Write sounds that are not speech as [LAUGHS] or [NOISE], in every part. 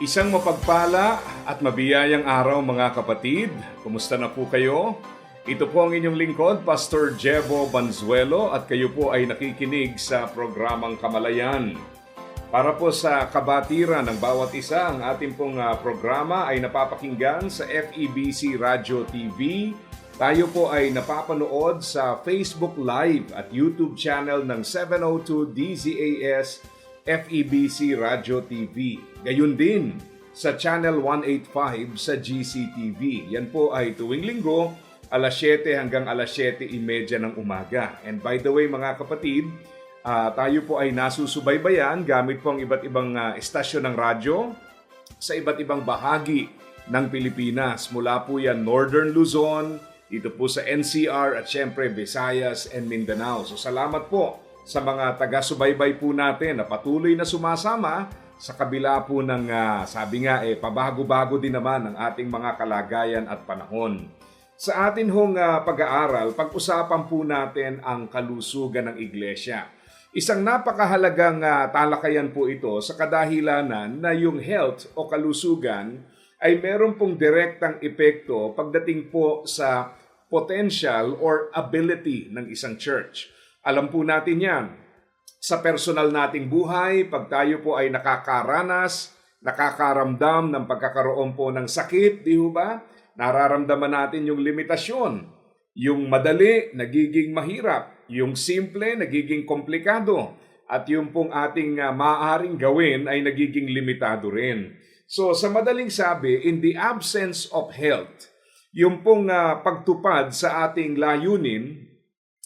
Isang mapagpala at mabiyayang araw mga kapatid. Kumusta na po kayo? Ito po ang inyong lingkod, Pastor Jebo Banzuelo at kayo po ay nakikinig sa programang Kamalayan. Para po sa kabatiran ng bawat isa, ang ating pong ah, programa ay napapakinggan sa FEBC Radio TV. Tayo po ay napapanood sa Facebook Live at YouTube channel ng 702 DZAS FEBC Radio TV. Gayun din sa Channel 185 sa GCTV. Yan po ay tuwing linggo, alas 7 hanggang alas 7.30 ng umaga. And by the way mga kapatid, ah, tayo po ay nasusubaybayan gamit po ang iba't ibang ah, estasyon ng radyo sa iba't ibang bahagi ng Pilipinas. Mula po yan Northern Luzon, dito po sa NCR at syempre Visayas and Mindanao. So salamat po sa mga taga-subaybay po natin na patuloy na sumasama sa kabila po ng, ah, sabi nga, eh, pabago-bago din naman ang ating mga kalagayan at panahon. Sa atin hong ah, pag-aaral, pag-usapan po natin ang kalusugan ng iglesia. Isang napakahalagang ah, talakayan po ito sa kadahilanan na yung health o kalusugan ay meron pong direktang epekto pagdating po sa potential or ability ng isang church. Alam po natin yan. Sa personal nating buhay, pag tayo po ay nakakaranas, nakakaramdam ng pagkakaroon po ng sakit, di ho ba? Nararamdaman natin yung limitasyon. Yung madali, nagiging mahirap. Yung simple, nagiging komplikado. At yung pong ating uh, maaaring gawin ay nagiging limitado rin. So sa madaling sabi, in the absence of health, yung pong ah, pagtupad sa ating layunin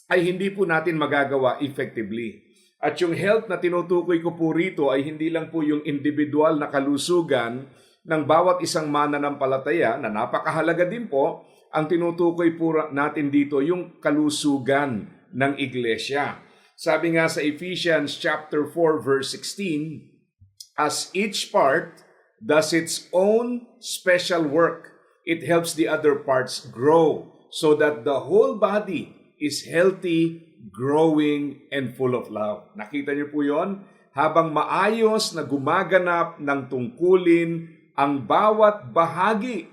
ay hindi po natin magagawa effectively. At yung health na tinutukoy ko po rito ay hindi lang po yung individual na kalusugan ng bawat isang mananampalataya na napakahalaga din po, ang tinutukoy po natin dito yung kalusugan ng iglesia. Sabi nga sa Ephesians chapter 4 verse 16, as each part does its own special work, it helps the other parts grow so that the whole body is healthy, growing, and full of love. Nakita niyo po yon? Habang maayos na gumaganap ng tungkulin ang bawat bahagi,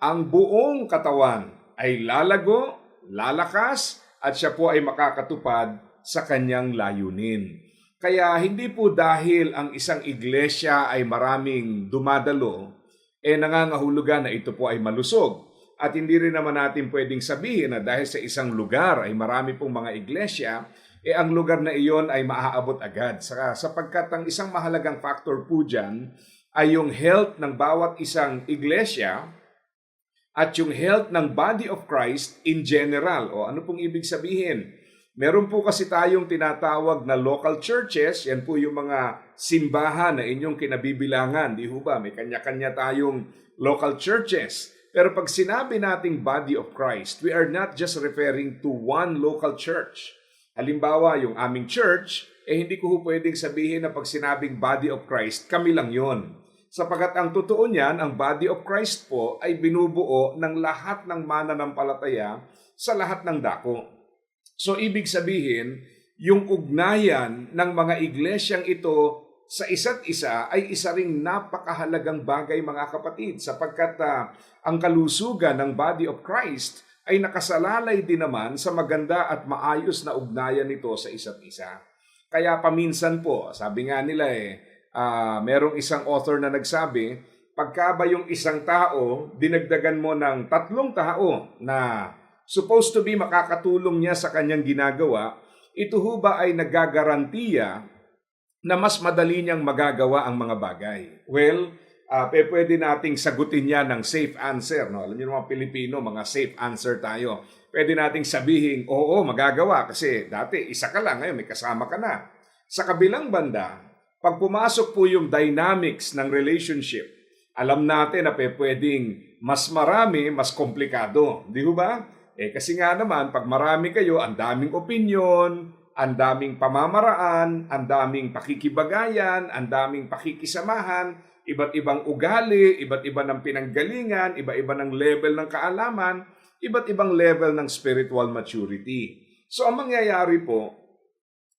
ang buong katawan ay lalago, lalakas, at siya po ay makakatupad sa kanyang layunin. Kaya hindi po dahil ang isang iglesia ay maraming dumadalo, eh nangangahulugan na ito po ay malusog. At hindi rin naman natin pwedeng sabihin na dahil sa isang lugar ay marami pong mga iglesia, eh ang lugar na iyon ay maaabot agad. Saka, sapagkat ang isang mahalagang factor po dyan ay yung health ng bawat isang iglesia at yung health ng body of Christ in general. O ano pong ibig sabihin? Meron po kasi tayong tinatawag na local churches, yan po yung mga simbahan na inyong kinabibilangan, di ba? May kanya-kanya tayong local churches. Pero pag sinabi nating body of Christ, we are not just referring to one local church. Halimbawa, yung aming church, eh hindi ko pwedeng sabihin na pag sinabing body of Christ, kami lang yon. Sapagat ang totoo niyan, ang body of Christ po ay binubuo ng lahat ng mananampalataya sa lahat ng dako. So ibig sabihin, yung ugnayan ng mga iglesyang ito sa isa't isa ay isa ring napakahalagang bagay mga kapatid sapagkat uh, ang kalusugan ng body of Christ ay nakasalalay din naman sa maganda at maayos na ugnayan nito sa isa't isa. Kaya paminsan po, sabi nga nila eh, uh, merong isang author na nagsabi, pagka ba yung isang tao, dinagdagan mo ng tatlong tao na supposed to be makakatulong niya sa kanyang ginagawa, ito ho ba ay nagagarantiya na mas madali niyang magagawa ang mga bagay? Well, uh, pwede nating sagutin niya ng safe answer. No? Alam niyo mga Pilipino, mga safe answer tayo. Pwede nating sabihin, oo, magagawa kasi dati isa ka lang, ngayon may kasama ka na. Sa kabilang banda, Pag pumasok po yung dynamics ng relationship, alam natin na pwedeng mas marami, mas komplikado. Di ba? Eh kasi nga naman, pag marami kayo, ang daming opinion, ang daming pamamaraan, ang daming pakikibagayan, ang daming pakikisamahan, iba't ibang ugali, iba't iba ng pinanggalingan, iba-iba ng level ng kaalaman, iba't ibang level ng spiritual maturity. So ang mangyayari po,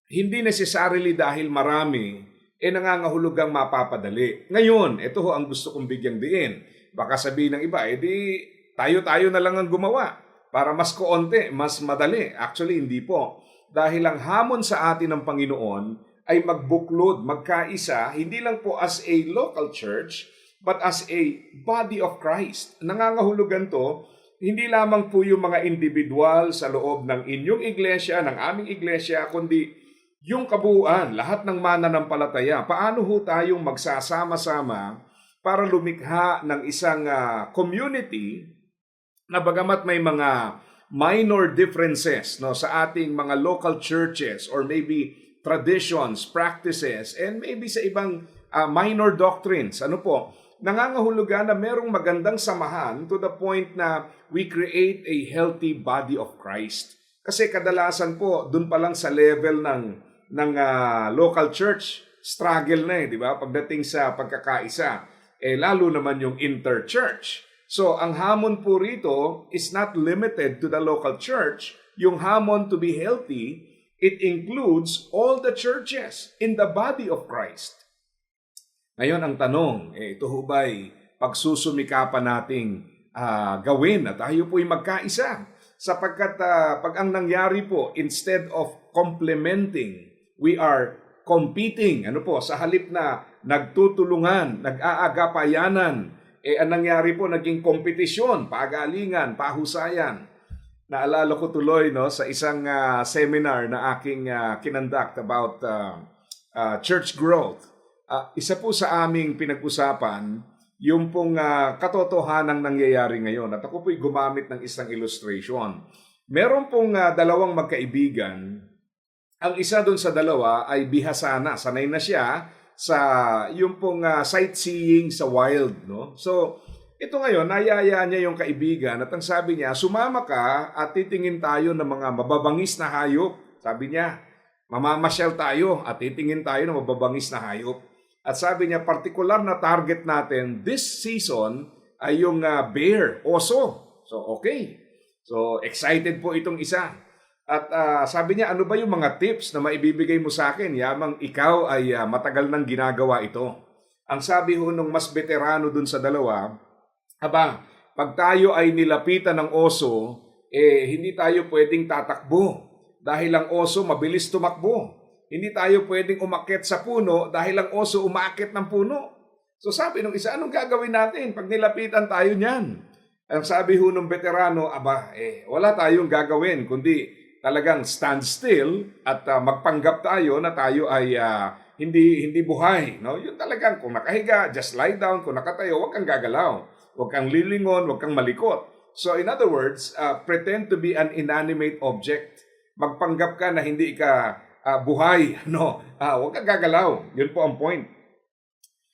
hindi necessarily dahil marami, eh nangangahulugang mapapadali. Ngayon, ito ho ang gusto kong bigyang diin. Baka sabihin ng iba, edi tayo-tayo na lang ang gumawa para mas koonte, mas madali. Actually, hindi po. Dahil ang hamon sa atin ng Panginoon ay magbuklod, magkaisa, hindi lang po as a local church, but as a body of Christ. Nangangahulugan to, hindi lamang po yung mga individual sa loob ng inyong iglesia, ng aming iglesia, kundi yung kabuuan, lahat ng mananampalataya. Paano ho tayong magsasama-sama para lumikha ng isang ah, community na bagamat may mga minor differences no sa ating mga local churches or maybe traditions, practices, and maybe sa ibang ah, minor doctrines. Ano po? Nangangahulugan na merong magandang samahan to the point na we create a healthy body of Christ. Kasi kadalasan po, dun pa lang sa level ng, ng ah, local church, struggle na eh, di ba? Pagdating sa pagkakaisa. Eh, lalo naman yung interchurch. So, ang hamon po rito is not limited to the local church. Yung hamon to be healthy, it includes all the churches in the body of Christ. Ngayon ang tanong, eh, ito ho ba'y pagsusumikapan nating ah, gawin na tayo po'y magkaisa? Sapagkat ah, pag ang nangyari po, instead of complementing, we are competing. Ano po, sa halip na nagtutulungan, nag-aagapayanan, eh ang nangyari po, naging kompetisyon, pagalingan, pahusayan. Naalala ko tuloy no, sa isang ah, seminar na aking ah, kinanduct about ah, ah, church growth. Ah, isa po sa aming pinag-usapan, yung pong ah, katotohanang nangyayari ngayon. At ako po'y gumamit ng isang illustration. Meron pong ah, dalawang magkaibigan. Ang isa doon sa dalawa ay bihasana. Sanay na siya sa yung pong ah, sightseeing sa wild. No? So, ito ngayon, nayaya niya yung kaibigan at ang sabi niya, sumama ka at titingin tayo ng mga mababangis na hayop. Sabi niya, mamamasyal tayo at titingin tayo ng mababangis na hayop. At sabi niya, partikular na target natin this season ay yung ah, bear, oso. So, okay. So, excited po itong isa. At ah, sabi niya, ano ba yung mga tips na maibibigay mo sa akin? Yamang ikaw ay ah, matagal nang ginagawa ito. Ang sabi ho nung mas veterano dun sa dalawa, Aba, pag tayo ay nilapitan ng oso, eh hindi tayo pwedeng tatakbo dahil ang oso mabilis tumakbo. Hindi tayo pwedeng umakyat sa puno dahil ang oso umakyat ng puno. So sabi nung isa, anong gagawin natin pag nilapitan tayo niyan? Ang sabi ho nung veterano, aba, eh, wala tayong gagawin, kundi talagang stand still at ah, magpanggap tayo na tayo ay ah, hindi hindi buhay. No? Yun talagang kung nakahiga, just lie down. Kung nakatayo, huwag kang gagalaw. Huwag kang lilingon, huwag kang malikot. So in other words, ah, pretend to be an inanimate object. Magpanggap ka na hindi ka ah, buhay. [LAUGHS] No? Ah, huwag kang gagalaw. Yun po ang point.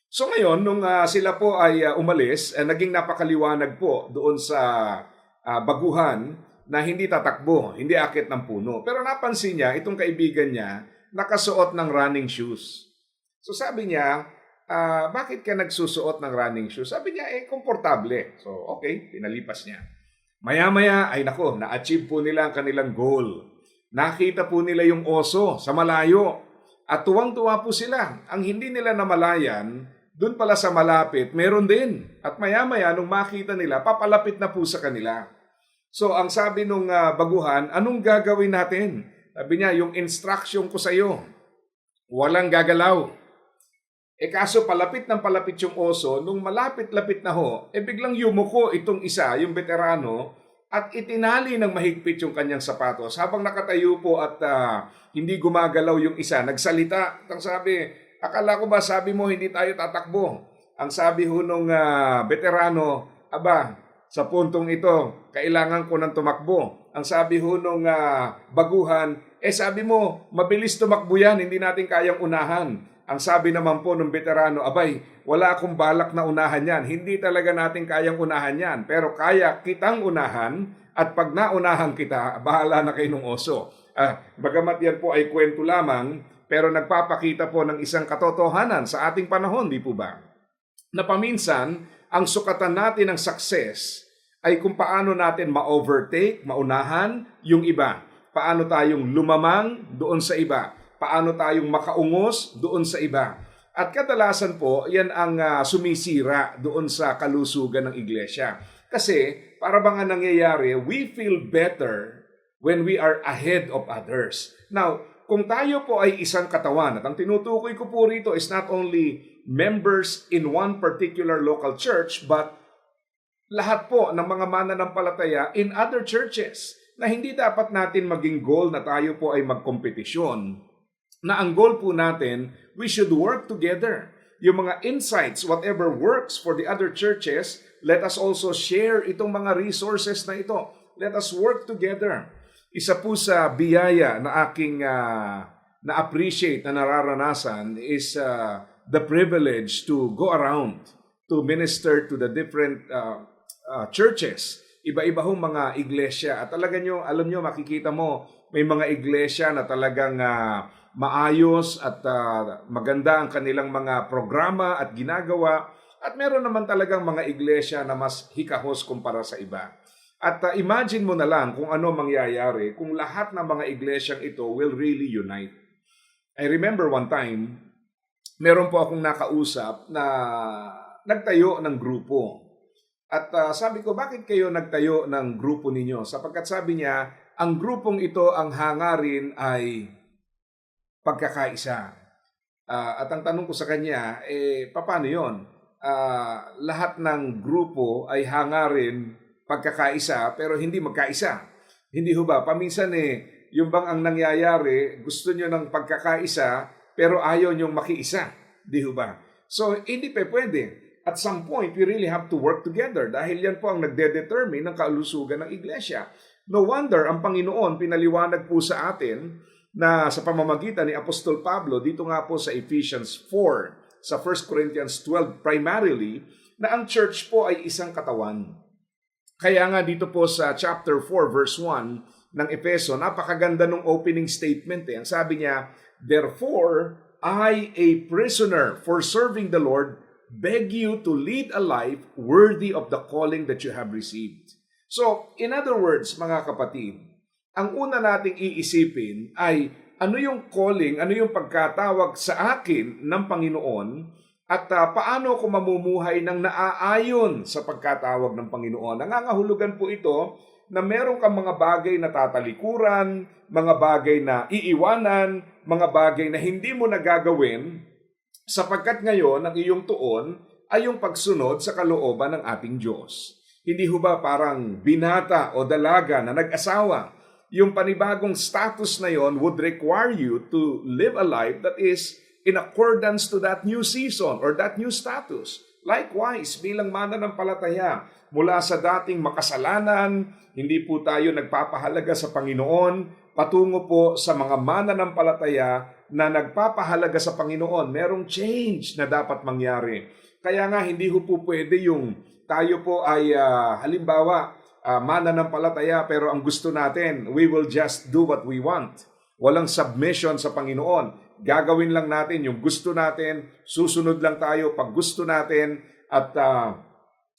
So ngayon, nung ah, sila po ay ah, umalis, eh, naging napakaliwanag po doon sa ah, baguhan na hindi tatakbo, hindi akit ng puno. Pero napansin niya, itong kaibigan niya, nakasuot ng running shoes. So sabi niya, ah, bakit ka nagsusuot ng running shoes? Sabi niya, eh, komportable. So, okay, pinalipas niya. Maya-maya, ay nako, na-achieve po nila ang kanilang goal. Nakita po nila yung oso sa malayo. At tuwang-tuwa po sila. Ang hindi nila namalayan, dun pala sa malapit, meron din. At maya-maya, nung makita nila, papalapit na po sa kanila. So, ang sabi nung ah, baguhan, anong gagawin natin? Sabi niya, yung instruction ko sa iyo, walang gagalaw. Eh kaso palapit ng palapit yung oso, nung malapit-lapit na ho, eh biglang yumuko itong isa, yung veterano, at itinali ng mahigpit yung kanyang sapatos. Habang nakatayo po at ah, hindi gumagalaw yung isa, nagsalita. Ang sabi, akala ko ba sabi mo hindi tayo tatakbo? Ang sabi ho nung ah, veterano, aba, sa puntong ito, kailangan ko ng tumakbo. Ang sabi ho nung ah, baguhan, eh sabi mo, mabilis tumakbo yan, hindi natin kayang unahan. ang sabi naman po ng veterano, abay, wala akong balak na unahan yan. Hindi talaga natin kayang unahan yan. Pero kaya kitang unahan at pag naunahan kita, bahala na kayo ng oso. Ah, bagamat yan po ay kwento lamang, pero nagpapakita po ng isang katotohanan sa ating panahon, di po ba? Na paminsan, ang sukatan natin ng success ay kung paano natin ma-overtake, maunahan yung iba. Paano tayong lumamang doon sa iba. Paano tayong makaungos doon sa iba. At kadalasan po, yan ang ah, sumisira doon sa kalusugan ng iglesia. Kasi, para bang ang nangyayari, we feel better when we are ahead of others. Now, kung tayo po ay isang katawan, at ang tinutukoy ko po rito is not only members in one particular local church, but lahat po ng mga mananampalataya in other churches na hindi dapat natin maging goal na tayo po ay magkompetisyon. Na ang goal po natin, we should work together. Yung mga insights, whatever works for the other churches, let us also share itong mga resources na ito. Let us work together. Isa po sa biyaya na aking ah, na-appreciate na nararanasan is ah, the privilege to go around to minister to the different uh, uh, churches. Iba-iba hong mga iglesia. At talaga nyo, alam nyo, makikita mo, may mga iglesia na talagang ah, maayos at ah, maganda ang kanilang mga programa at ginagawa. At meron naman talagang mga iglesia na mas hikahos kumpara sa iba. At ah, imagine mo na lang kung ano mangyayari kung lahat ng mga iglesyang ito will really unite. I remember one time, meron po akong nakausap na nagtayo ng grupo. At ah, sabi ko, bakit kayo nagtayo ng grupo ninyo? Sapagkat sabi niya, ang grupong ito ang hangarin ay pagkakaisa. Ah, at ang tanong ko sa kanya, eh, paano yon? Ah, lahat ng grupo ay hangarin pagkakaisa pero hindi magkaisa. Hindi ho ba? Paminsan eh, yung bang ang nangyayari, gusto nyo ng pagkakaisa pero ayaw nyong makiisa. Di ba? So, hindi pa pwede. At some point, we really have to work together dahil yan po ang nagde-determine ng kalusugan ng iglesia. No wonder, ang Panginoon pinaliwanag po sa atin na sa pamamagitan ni Apostol Pablo, dito nga po sa Ephesians 4, sa 1 Corinthians 12 primarily, na ang church po ay isang katawan. Kaya nga dito po sa chapter 4 verse 1 ng Efeso, napakaganda ng opening statement eh. Ang sabi niya, Therefore, I, a prisoner for serving the Lord, beg you to lead a life worthy of the calling that you have received. So, in other words, mga kapatid, ang una nating iisipin ay ano yung calling, ano yung pagkatawag sa akin ng Panginoon at ah, paano ako mamumuhay ng naaayon sa pagkatawag ng Panginoon. Nangangahulugan po ito na meron kang mga bagay na tatalikuran, mga bagay na iiwanan, mga bagay na hindi mo nagagawin sapagkat ngayon ang iyong tuon ay yung pagsunod sa kalooban ng ating Diyos. Hindi ho ba parang binata o dalaga na nag-asawa? Yung panibagong status na yon would require you to live a life that is in accordance to that new season or that new status. Likewise, bilang mananampalataya, mula sa dating makasalanan, hindi po tayo nagpapahalaga sa Panginoon, patungo po sa mga mananampalataya na nagpapahalaga sa Panginoon. Merong change na dapat mangyari. Kaya nga, hindi ho po pwede yung tayo po ay ah, halimbawa uh, mananampalataya pero ang gusto natin, we will just do what we want. Walang submission sa Panginoon. Gagawin lang natin yung gusto natin, susunod lang tayo pag gusto natin at ah,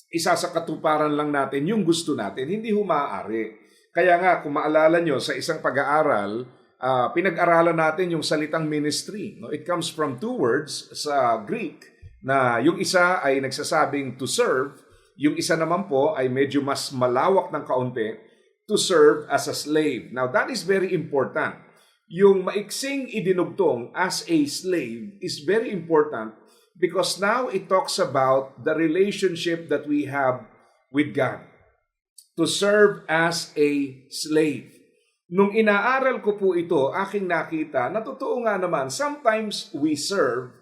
isa sa katuparan lang natin yung gusto natin. Hindi ho maaari. Kaya nga, kung maalala nyo sa isang pag-aaral, ah, pinag-aralan natin yung salitang ministry. No? It comes from two words sa Greek na yung isa ay nagsasabing to serve, yung isa naman po ay medyo mas malawak ng kaunti, to serve as a slave. Now, that is very important. Yung maiksing idinugtong as a slave is very important because now it talks about the relationship that we have with God. To serve as a slave. Nung inaaral ko po ito, aking nakita na totoo nga naman, sometimes we serve,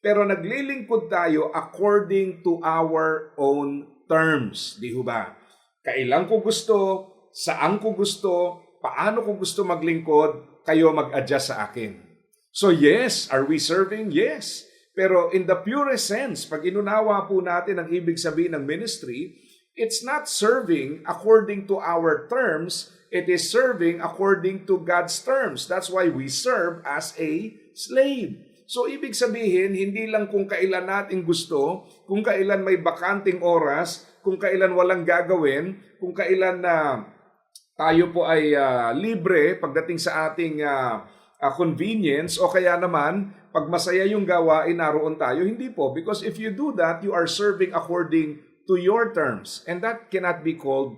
pero naglilingkod tayo according to our own terms. Di ho ba? Kailan ko gusto, saan ko gusto, paano ko gusto maglingkod, kayo mag-adjust sa akin. So yes, are we serving? Yes. Pero in the purest sense, pag inunawa po natin ang ibig sabihin ng ministry, it's not serving according to our terms, it is serving according to God's terms. That's why we serve as a slave. So ibig sabihin, hindi lang kung kailan natin gusto, kung kailan may bakanting oras, kung kailan walang gagawin, kung kailan na tayo po ay ah, libre pagdating sa ating ah, ah, convenience o kaya naman pag masaya yung gawain naroon tayo. Hindi po. Because if you do that, you are serving according to your terms. And that cannot be called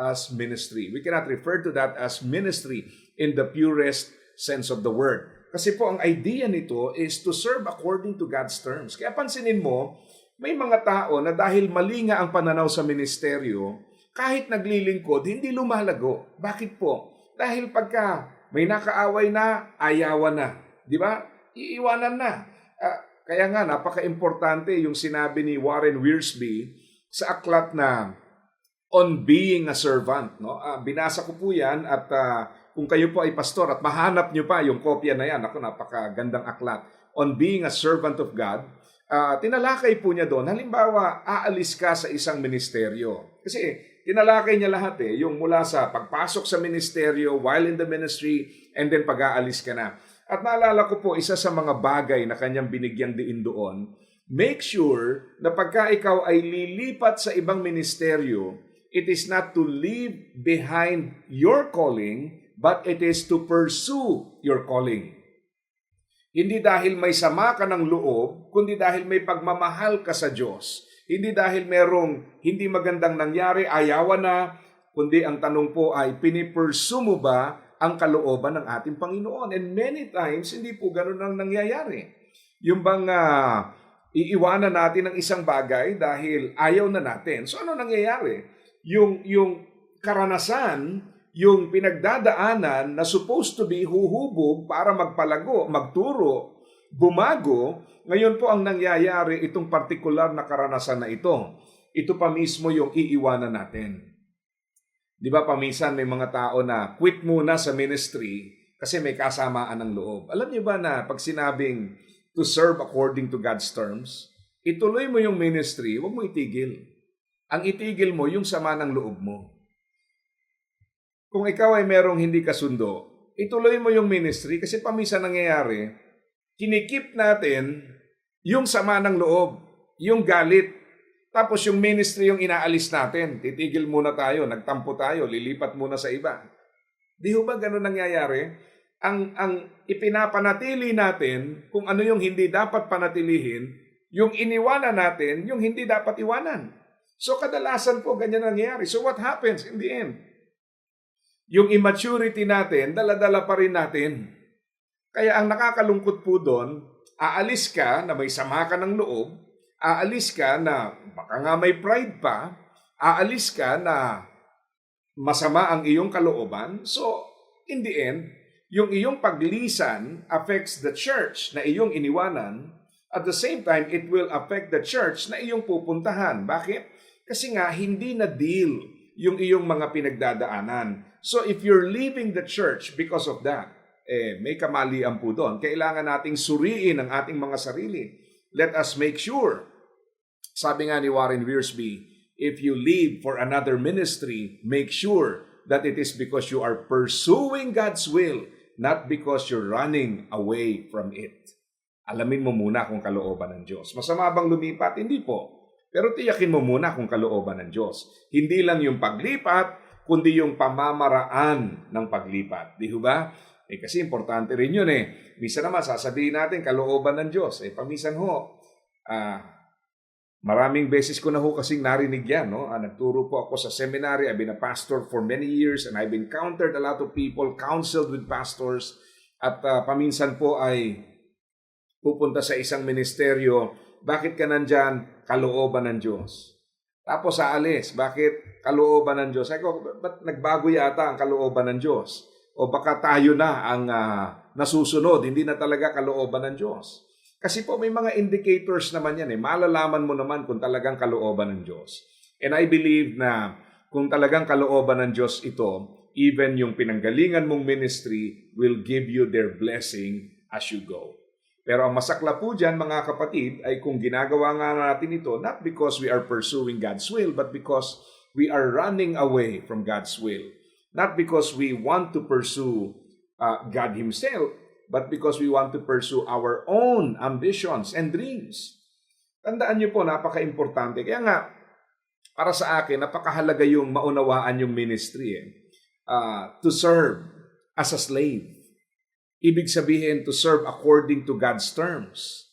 as ministry. We cannot refer to that as ministry in the purest sense of the word. Kasi po ang idea nito is to serve according to God's terms. Kaya pansinin mo, may mga tao na dahil mali nga ang pananaw sa ministeryo, kahit naglilingkod, hindi lumalago. Bakit po? Dahil pagka may nakaaway na, ayawan na. Di ba? Iiwanan na. Ah, kaya nga, napaka-importante yung sinabi ni Warren Wiersbe sa aklat na On Being a Servant. No? Ah, binasa ko po yan at ah, kung kayo po ay pastor at mahanap nyo pa yung kopya na yan, ako napakagandang aklat. On Being a Servant of God, ah, tinalakay po niya doon, halimbawa, aalis ka sa isang ministeryo. Kasi tinalakay niya lahat eh, yung mula sa pagpasok sa ministeryo, while in the ministry, and then pag-aalis ka na. At naalala ko po, isa sa mga bagay na kanyang binigyang diin doon, make sure na pagka ikaw ay lilipat sa ibang ministeryo, it is not to leave behind your calling, but it is to pursue your calling. Hindi dahil may sama ka ng loob, kundi dahil may pagmamahal ka sa Diyos. Hindi dahil merong hindi magandang nangyari, ayawan na, kundi ang tanong po ay, pinipursue mo ba ang kalooban ng ating Panginoon? And many times, hindi po ganun ang nangyayari. Yung bang ah, iiwanan natin ang isang bagay dahil ayaw na natin. So ano nangyayari? Yung, yung karanasan, yung pinagdadaanan na supposed to be huhubog para magpalago, magturo, bumago, ngayon po ang nangyayari itong partikular na karanasan na ito. Ito pa mismo yung iiwanan natin. Di ba paminsan may mga tao na quit muna sa ministry kasi may kasamaan ng loob. Alam niyo ba na pag sinabing to serve according to God's terms, ituloy mo yung ministry, huwag mo itigil. Ang itigil mo yung sama ng loob mo. Kung ikaw ay merong hindi kasundo, ituloy mo yung ministry kasi paminsan nangyayari, kinikip natin yung sama ng loob, yung galit, tapos yung ministry yung inaalis natin. Titigil muna tayo, nagtampo tayo, lilipat muna sa iba. Di ho ba ganun nangyayari? Ang, ang ipinapanatili natin, kung ano yung hindi dapat panatilihin, yung iniwanan natin, yung hindi dapat iwanan. So kadalasan po ganyan nangyayari. So what happens in the end? Yung immaturity natin, daladala pa rin natin. Kaya ang nakakalungkot po doon, aalis ka na may sama ka ng loob, aalis ka na baka nga may pride pa, aalis ka na masama ang iyong kalooban. So, in the end, yung iyong paglisan affects the church na iyong iniwanan. At the same time, it will affect the church na iyong pupuntahan. Bakit? Kasi nga, hindi na deal yung iyong mga pinagdadaanan. So, if you're leaving the church because of that, eh, may kamalian po doon. Kailangan nating suriin ang ating mga sarili. Let us make sure. Sabi nga ni Warren Wiersbe, if you leave for another ministry, make sure that it is because you are pursuing God's will, not because you're running away from it. Alamin mo muna kung kalooban ng Diyos. Masama bang lumipat? Hindi po. Pero tiyakin mo muna kung kalooban ng Diyos. Hindi lang yung paglipat, kundi yung pamamaraan ng paglipat. Di ba? Eh kasi importante rin yun eh. Minsan naman sasabihin natin kalooban ng Diyos. Eh pamisan ho, ah, maraming beses ko na ho kasing narinig yan. No? Ah, nagturo po ako sa seminary. I've been a pastor for many years and I've encountered a lot of people, counseled with pastors. At ah, paminsan po ay pupunta sa isang ministeryo. Bakit ka nandyan? Kalooban ng Diyos. Tapos aalis. Bakit? Kalooban ng Diyos. Ay ko, ba't nagbago yata ang kalooban ng Diyos? O baka tayo na ang ah, nasusunod, hindi na talaga kalooban ng Diyos. Kasi po may mga indicators naman yan eh. Malalaman mo naman kung talagang kalooban ng Diyos. And I believe na kung talagang kalooban ng Diyos ito, even yung pinanggalingan mong ministry will give you their blessing as you go. Pero ang masakla po dyan, mga kapatid, ay kung ginagawa nga natin ito, not because we are pursuing God's will, but because we are running away from God's will. Not because we want to pursue uh, God Himself, but because we want to pursue our own ambitions and dreams. Tandaan niyo po, napaka-importante. Kaya nga, para sa akin, napakahalaga yung maunawaan yung ministry. Eh. Uh, to serve as a slave. Ibig sabihin, to serve according to God's terms.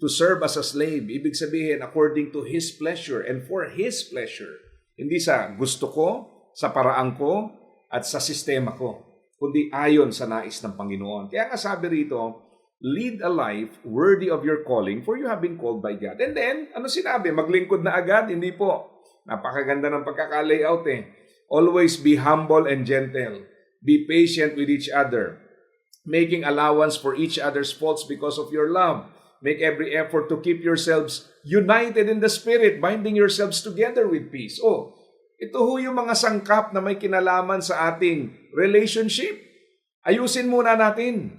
To serve as a slave, ibig sabihin, according to His pleasure and for His pleasure. Hindi sa gusto ko, sa paraan ko, at sa sistema ko, kundi ayon sa nais ng Panginoon. Kaya nga sabi rito, lead a life worthy of your calling for you have been called by God. And then, ano sinabi? Maglingkod na agad? Hindi po. Napakaganda ng pagkaka-layout eh. Always be humble and gentle. Be patient with each other. Making allowance for each other's faults because of your love. Make every effort to keep yourselves united in the Spirit, binding yourselves together with peace. Oh, ito ho yung mga sangkap na may kinalaman sa ating relationship. Ayusin muna natin.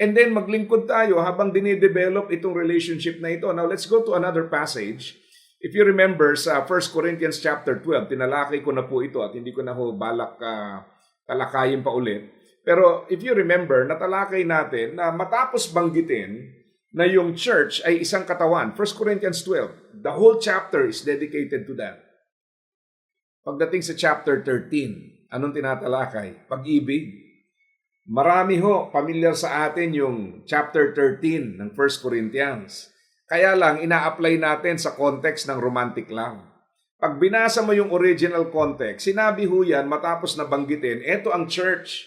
And then maglingkod tayo habang dinidevelop itong relationship na ito. Now let's go to another passage. If you remember sa 1 Corinthians chapter 12, tinalakay ko na po ito at hindi ko na ho balak uh, talakayin pa ulit. Pero if you remember, natalakay natin na matapos banggitin na yung church ay isang katawan. 1 Corinthians 12, the whole chapter is dedicated to that. Pagdating sa chapter 13, anong tinatalakay? Pag-ibig. Marami ho, familiar sa atin yung chapter 13 ng 1 Corinthians. Kaya lang, ina-apply natin sa context ng romantic love. Pag binasa mo yung original context, sinabi ho yan matapos na banggitin, eto ang church,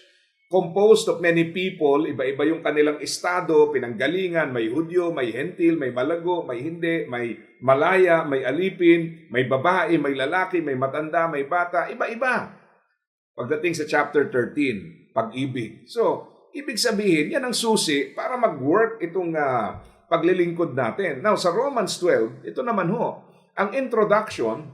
composed of many people, iba-iba yung kanilang estado, pinanggalingan, may Hudyo, may Hentil, may Malago, may hindi, may Malaya, may Alipin, may babae, may lalaki, may matanda, may bata, iba-iba. Pagdating sa chapter 13, pag-ibig. So, ibig sabihin, yan ang susi para mag-work itong uh, paglilingkod natin. Now, sa Romans 12, ito naman ho, ang introduction,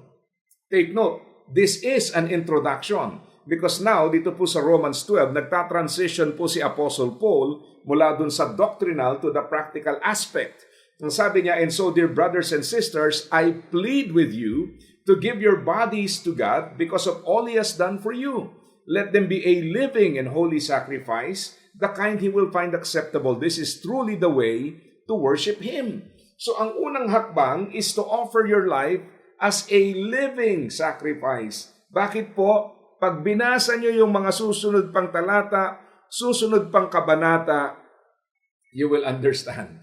take note, this is an introduction. Because now, dito po sa Romans 12, nagta-transition po si Apostle Paul mula dun sa doctrinal to the practical aspect. Ang sabi niya, And so, dear brothers and sisters, I plead with you to give your bodies to God because of all He has done for you. Let them be a living and holy sacrifice, the kind He will find acceptable. This is truly the way to worship Him. So, ang unang hakbang is to offer your life as a living sacrifice. Bakit po? Pag binasa nyo yung mga susunod pang talata, susunod pang kabanata, you will understand.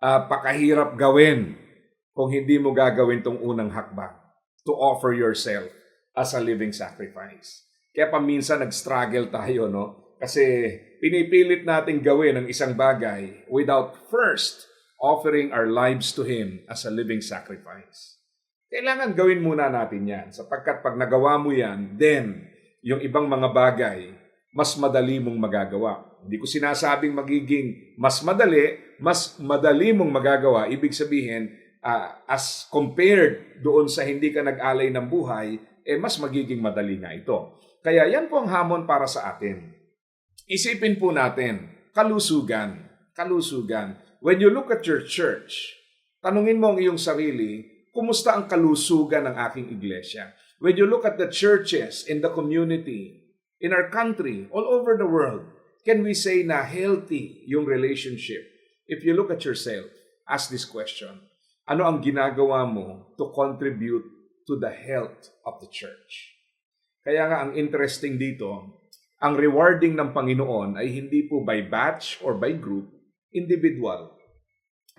Uh, pakahirap gawin kung hindi mo gagawin tong unang hakbang to offer yourself as a living sacrifice. Kaya paminsan nag-struggle tayo, no? Kasi pinipilit natin gawin ang isang bagay without first offering our lives to Him as a living sacrifice. Kailangan gawin muna natin yan sapagkat pag nagawa mo yan, then yung ibang mga bagay, mas madali mong magagawa. Hindi ko sinasabing magiging mas madali, mas madali mong magagawa. Ibig sabihin, uh, as compared doon sa hindi ka nag-alay ng buhay, eh mas magiging madali nga ito. Kaya yan po ang hamon para sa atin. Isipin po natin, kalusugan, kalusugan. When you look at your church, tanungin mo ang iyong sarili, kumusta ang kalusugan ng aking iglesia? When you look at the churches in the community, in our country, all over the world, can we say na healthy yung relationship? If you look at yourself, ask this question. Ano ang ginagawa mo to contribute to the health of the church? Kaya nga ang interesting dito, ang rewarding ng Panginoon ay hindi po by batch or by group, individual.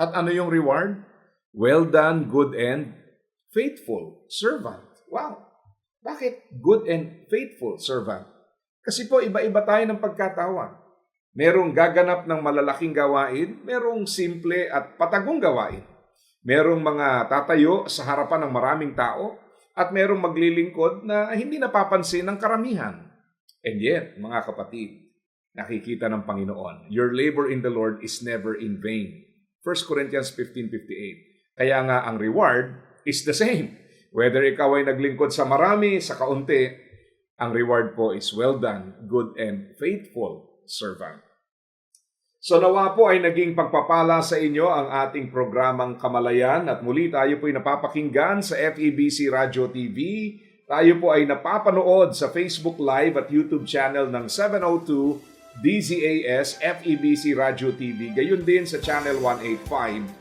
At ano yung reward? Well done, good and faithful servant. Wow! Bakit good and faithful servant? Kasi po iba-iba tayo ng pagkatawa. Merong gaganap ng malalaking gawain, merong simple at patagong gawain. Merong mga tatayo sa harapan ng maraming tao, at merong maglilingkod na hindi napapansin ng karamihan. And yet, mga kapatid, nakikita ng Panginoon, your labor in the Lord is never in vain. 1 Corinthians 15.58 kaya nga ang reward is the same. Whether ikaw ay naglingkod sa marami, sa kaunti, ang reward po is well done, good and faithful servant. So nawa po ay naging pagpapala sa inyo ang ating programang Kamalayan at muli tayo po ay napapakinggan sa FEBC Radio TV. Tayo po ay napapanood sa Facebook Live at YouTube channel ng 702 DZAS FEBC Radio TV. Gayon din sa Channel 185